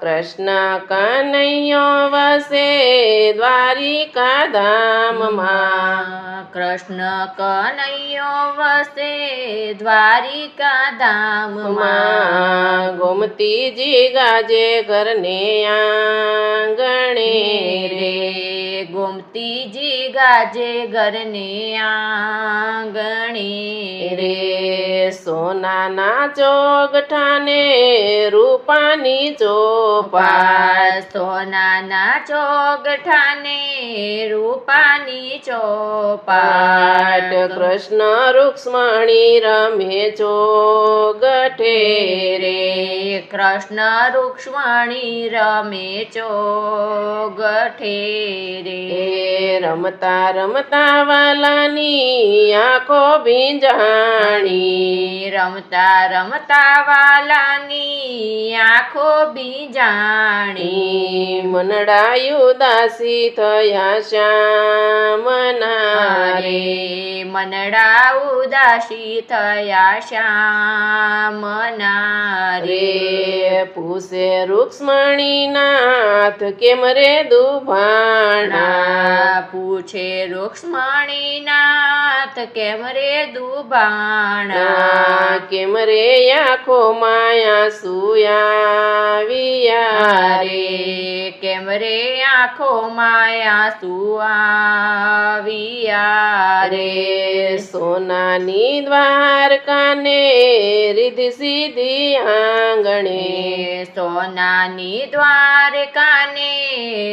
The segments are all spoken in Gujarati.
કૃષ્ણ કનૈયો વસે દ્વારિકા ધામમાં. કૃષ્ણ કનૈયો વસે દ્વારિકા ધામમાં. માં ગોમતીજી ગાજે ઘરને આંગણે રે. ગોમતીજી ગાજે ઘરની આંગણી. રે સોનાના ચોગઠાને રૂપાની ચોપા સોનાના ચોગઠાને રૂપાની ચોપાટ. પાટ કૃષ્ણ રૂક્ષ્મણી રમે ચોગઠે રે. કૃષ્ણ રૂક્ષ્મણી રમે ચોગઠે રે. રમતા રમતા વાલાની આંખો ભીંજાણી. રમતા રમતા વાલાની આંખો બીજાણી મનડાયું દાસી થયા શ્યામના રે. મનડા ઉદાસી થયા શ્યામના રે. રે રૂક્ષ્મણી નાથ કેમ રે દુભાણા? પૂછે રૂક્ષ્મણીનાથ કેમ રે દુભાણા કેમ રે આખો માયા સુયાવિયા? રે કેમ રે આંખો માયા સુઆવિયા રે? સોનાની દ્વારકાને રીધિ સીધી આંગણે. સોનાની સોનાની દ્વારકાને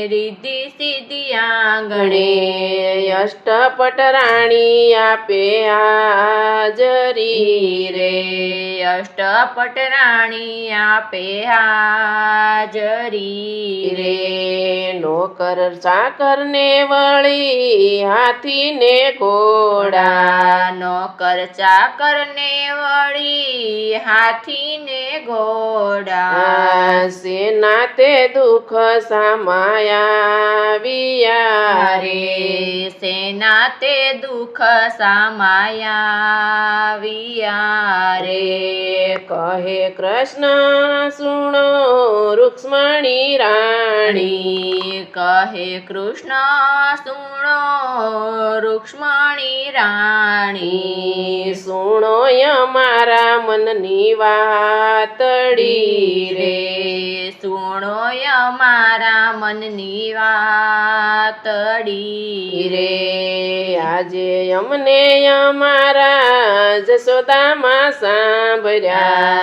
રીધી સીધી આંગણે ગણે અષ્ટપટ રાણી આપે હાજરી રે. અષ્ટપટરાણી આપે હાજરી રે. નોકર ચાકરને વળી હાથી ને ઘોડા. નોકર ચાકરને વળી હાથી ને ઘોડા. સેના તે દુઃખ સમાયા વિયા. રે રે સેના તે દુઃખ સામાયા રે. કહે કૃષ્ણ સુણો રૂક્ષ્મણી રાણી. કહે કૃષ્ણ સુણો રૂક્ષ્મણી રાણી. સુણો અમારા મનની વાતડી રે. સુણો અમારા મનની વાતડી રે. આજે અમને અમારા જસોદામાં સાંભળ્યા.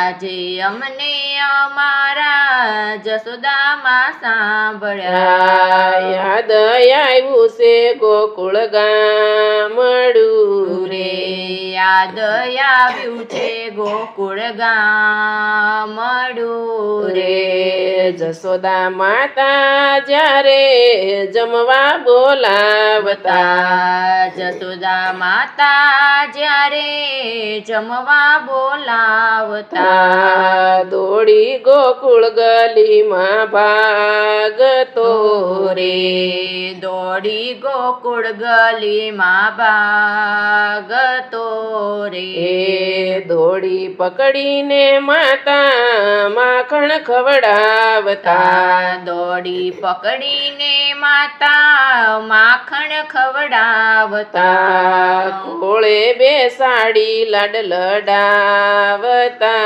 આજે અમને અમારા જસોદામાં સાંભળ્યા. યાદ આવ્યું છે ગોકુળ ગામડું રે. યાદ આવ્યું છે ગોકુળ ગામડું રે. જશોદા માતા જ્યારે જમવા બોલાવતા. જસોદા માતા જ્યારે જમવા બોલાવતા. તા દોડી ગોકુળ ગલીમાં ભાગતો રે. દોડી ગોકુળ ગલીમાં ભાગતો રે. દોડી પકડીને માતા માખણ ખવડાવતા દોડી પકડીને માતા માખણ ખવડાવતા કોળે બેસાડી લાડ લડાવતા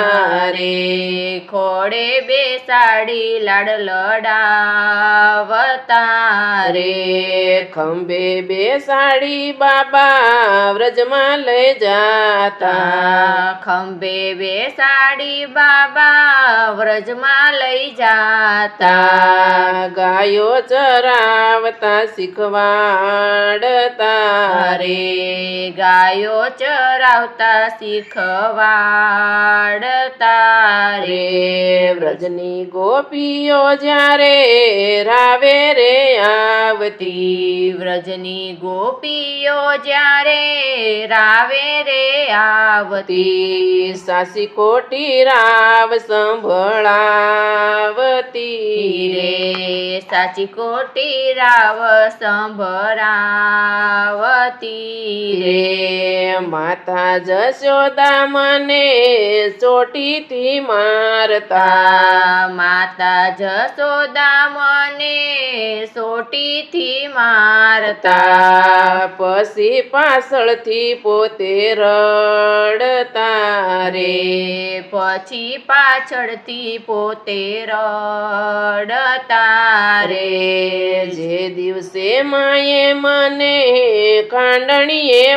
રે. રે ખોડે બેસાડી લાડ લડાવતા રે. ખંભે બેસાડી બાબા વ્રજમાં લઈ જાતા. ખંભે બેસાડી બાબા વ્રજમાં લઈ જાતા. ગાયો ચરાવતા શીખવાડતા રે. ગાયો ચરાવતા શીખવાડતા રે. વ્રજની ગોપીઓ જ્યારે રાવે રે આવતી. વ્રજની ગોપીઓ જ્યારે રાવે રે આવતી. સાસી કોટી રાવ સંભળાવ સંભળાવતી. રે સાચી કોટી રાવ સંભળાવતી. રે માતા જશોદા મને ચોટીથી મારતા. માતા જશોદા મને ચોટીથી મારતા. પછી પાછળથી પોતે રડતા રે. પછી પાછળથી પોતે રડતા રે. જે દિવસે માએ મને કાંડણીએ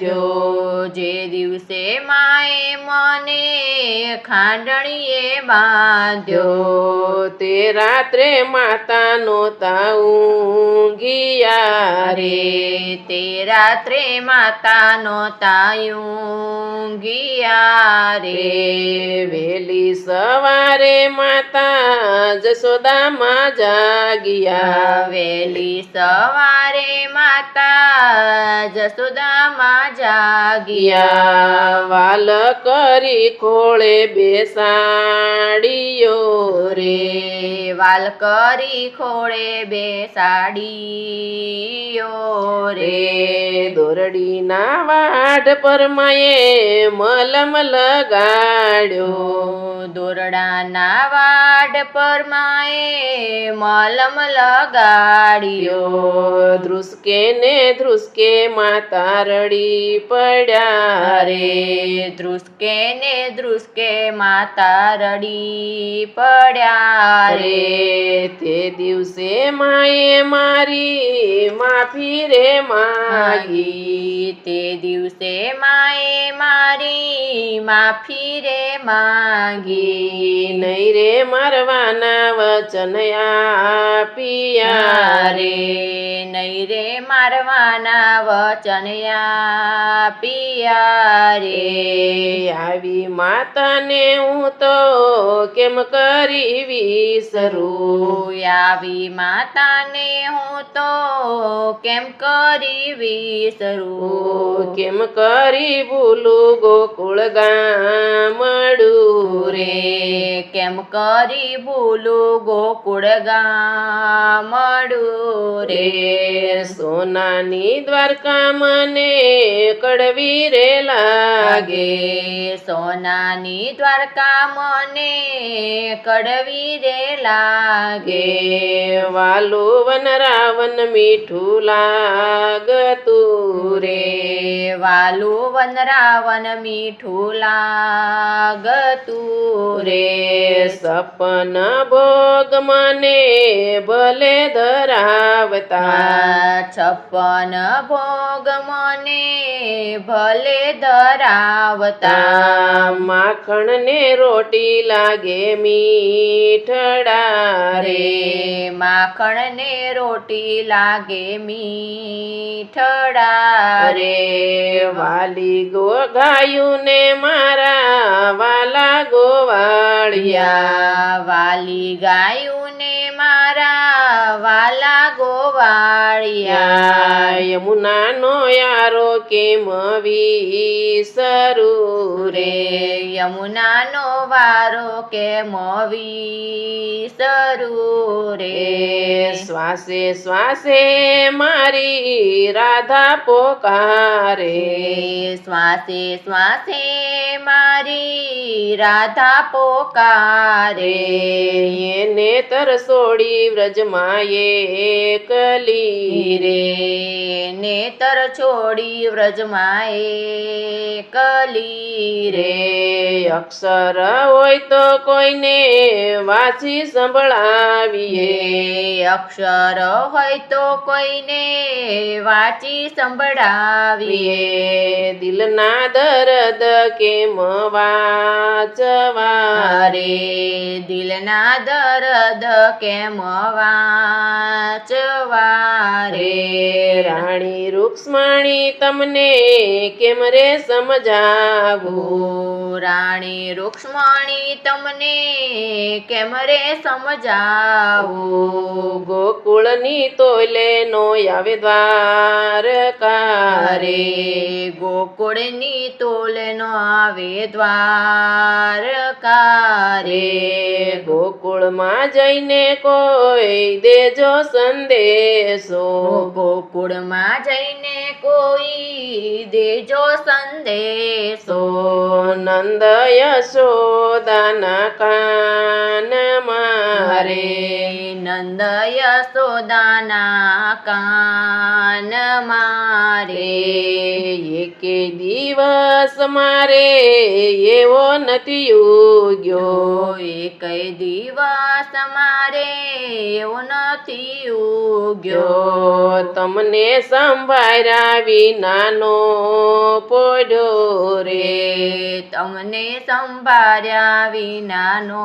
બાંધ્યો જે દિવસે માએ મને ખાંડણીએ બાંધ્યો. જો તે રાત્રે માતા તાઉંગિયા રે. તે રાત્રે માતા નોતા ઊંઘિયા રે. રે વેલી સવારે માતા જશોદામાં જાગિયા. વેલી સવારે માતા જસોદામાં જાગિયા. વાલ કરી ખોળે બેસાડીયો રે. વાલ કરી ખોળે બેસાડીયો રે. રે દોરડીના વાઢ પર મયે મલમ લગાડ્યો. દોરડાના વાડ પર માએ મલમ લગાડ્યો. ધ્રુસકે ને ધ્રુસકે માતા રડી. પડ્યા રે. ધ્રુસકે ને ધ્રુસકે માતા રડી પડ્યા રે. તે દિવસે માએ મારી માફી રે માગી. તે દિવસે માએ મારી માફી રે માગી નહીં રે મારવાના વચન આપિયા રે. નહીં રે મારવાના વચન આપિયા રે. આવી માતાને હું તો કેમ કરી વિસરું આવી માતાને હું તો કેમ કરી વિસરું કેમ કરી ભૂલું ગોકુળ ગામડું રે રે કેમ કરી ભૂલું ગોકુળ ગામડું રે સોનાની દ્વારકા મને કડવી રે લાગે. સોનાની દ્વારકા મને કડવી રે લાગે. વાલું વન રાવણ મીઠું લાગતું રે. વાલો વન રાવણ મીઠું લાગતું રે સપન ભોગ મને ભલે ધરાવતા. છપ્પન ભોગ મને ભલે ધરાવતા. માખણ ને રોટી લાગે મીઠડા રે. રે માખણ ને રોટી લાગે મીઠડા રે. વાલી ગો ગાયું ને મારા વાલા ગોવાળિયા. વાલી ગાયું ને મારા વાલા ગોવાળિયા. યમુના યમુનાનો યારો કેમ વિસરું રે? રે યમુનાનો વારો કે મોવી રે શ્વાસે શ્વાસે મારી રાધા પોકારે. શ્વાસે શ્વાસે મારી રાધા પોકારે. એને તરસોડી વ્રજમાં એકલી રે ને તર છોડી વ્રજમાં એકલી રે અક્ષર હોય તો કોઈને વાંચી સંભળાવીએ. અક્ષર હોય તો કોઈને વાંચી સંભળાવીએ. દિલના દર્દ કેમ વાંચવા? રે દિલના દર્દ કેમ વાંચવા રે? રાણી રૂક્ષ્મણી તમને કેમ રે સમજાવું? રાણી રૂક્ષ્મણી તમને કેમ રે સમજાવું. ગોકુળની તોલે નો આવે દ્વારકા રે રે ગોકુળની તોલનો આવે દ્વારકા રે ગોકુળમાં જઈને કોઈ દેજો સંદેશો. ગોકુળમાં જઈને કોઈ દેજો સંદેશો. નંદ યશોદાના કાન મારે હરે નંદ યશોદાના કાન મારે રે એકે દિવસ મારે એવો નથી ઉગ્યો. કઈ દિવસ મારે એવો નથી ઉગ્યો. ગયો તમને સંભાળ્યા વિનાનો પડ્યો રે. રે તમને સંભાળ્યા વિનાનો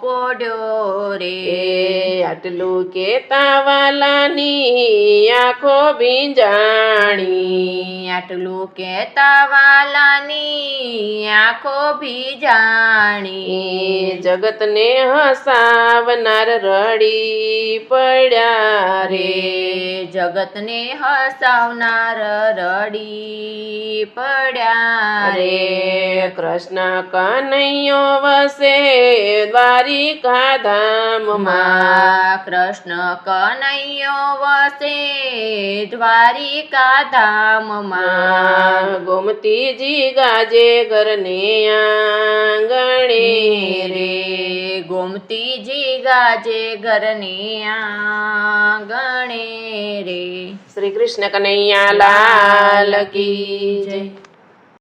પડ્યો રે. આટલું કેતા વાલાની આંખો ભીંજાણી. આટલું કેતા વાલાની આંખો ભીજાણી જગતને હસાવનાર રડી પડ્યા રે. જગતને હસાવનાર રડી પડ્યા રે. રે કૃષ્ણ કનૈયો વસે દ્વારિકા ધામમાં. કૃષ્ણ કનૈયો વસે દ્વારિકા ધામમાં. ગોમતીજી ગાજે ઘરને આંગણે રે. ગોમતીજી ગાજે ઘરને આંગણે રે. શ્રી કૃષ્ણ કનૈયા લાલ કી જય.